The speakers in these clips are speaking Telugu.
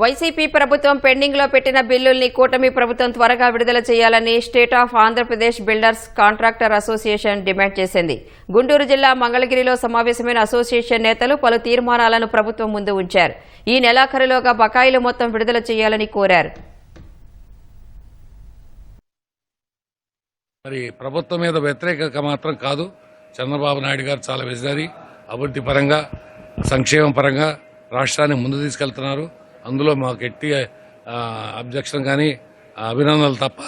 వైసీపీ ప్రభుత్వం పెండింగ్లో పెట్టిన బిల్లుల్ని కూటమి ప్రభుత్వం త్వరగా విడుదల చేయాలని state of Andhra Pradesh builders contractor association demand చేసింది. గుంటూరు జిల్లా మంగళగిరిలో సమావేశమైన అసోసియేషన్ నేతలు పలు తీర్మానాలను ప్రభుత్వం ముందు ఉంచారు. ఈ నెలాఖరులోగా బకాయిలు మొత్తం విడుదల చేయాలని కోరారు. మరి ప్రభుత్వం మీద వ్యతిరేకత మాత్రం కాదు. చంద్రబాబు నాయుడు గారు చాలా విజనరీ అభివృద్ధి పరంగా సంక్షేమం పరంగా రాష్ట్రాన్ని ముందు తీసుకెళ్తున్నారు. అందులో మాకు ఎట్టి అబ్జెక్షన్ కానీ అభినందనలు తప్ప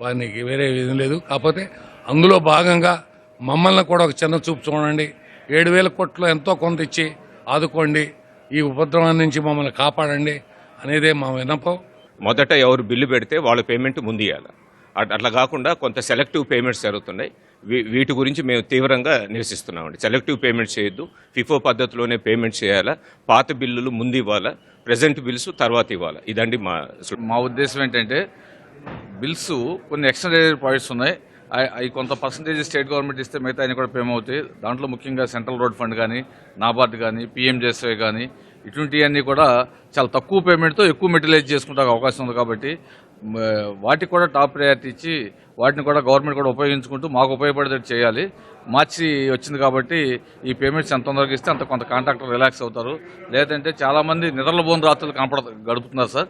వారికి వేరే విధం లేదు. కాకపోతే అందులో భాగంగా మమ్మల్ని కూడా ఒక చిన్న చూపు చూడండి. ఏడు వేల కోట్లు ఎంతో కొంత ఇచ్చి ఆదుకోండి. ఈ ఉపద్రవం నుంచి మమ్మల్ని కాపాడండి అనేదే మా విన్నపం. మొదట ఎవరు బిల్లు పెడితే వాళ్ళ పేమెంట్ ముందు ఇవ్వాలి అట్లా కాకుండా కొంత సెలెక్టివ్ పేమెంట్స్ జరుగుతున్నాయి. వీ- వీటి గురించి మేము తీవ్రంగా నిరసిస్తున్నామండి. సెలెక్టివ్ పేమెంట్స్ చేయొద్దు. ఫిఫో పద్ధతిలోనే పేమెంట్ చేయాలా. పాత బిల్లులు ముందు ఇవ్వాలా. ప్రజెంట్ బిల్స్ తర్వాత ఇవ్వాలి. ఇదండి మా మా ఉద్దేశం ఏంటంటే బిల్స్ కొన్ని ఎక్స్టెండెడ్ పాయింట్స్ ఉన్నాయి. అవి కొంత పర్సంటేజ్ స్టేట్ గవర్నమెంట్ ఇస్తే మిగతా అన్ని కూడా పేమ్ అవుతాయి. దాంట్లో ముఖ్యంగా సెంట్రల్ రోడ్ ఫండ్ కానీ నాబార్డ్ కానీ పిఎంజేఎస్వై కానీ ఇటువంటివన్నీ కూడా చాలా తక్కువ పేమెంట్తో ఎక్కువ మెటీరియలైజ్ చేసుకుంటే అవకాశం ఉంది కాబట్టి వాటికి కూడా టాప్ ప్రయారిటీ ఇచ్చి వాటిని కూడా గవర్నమెంట్ కూడా ఉపయోగించుకుంటూ మాకు ఉపయోగపడేటట్టు చేయాలి. మార్చి వచ్చింది కాబట్టి ఈ పేమెంట్స్ ఎంత తొందరగా ఇస్తే అంత కొంత కాంట్రాక్టర్ రిలాక్స్ అవుతారు. లేదంటే చాలామంది నిద్రల బోన్ రాత్రులు కనపడ గడుపుతున్నారు సార్.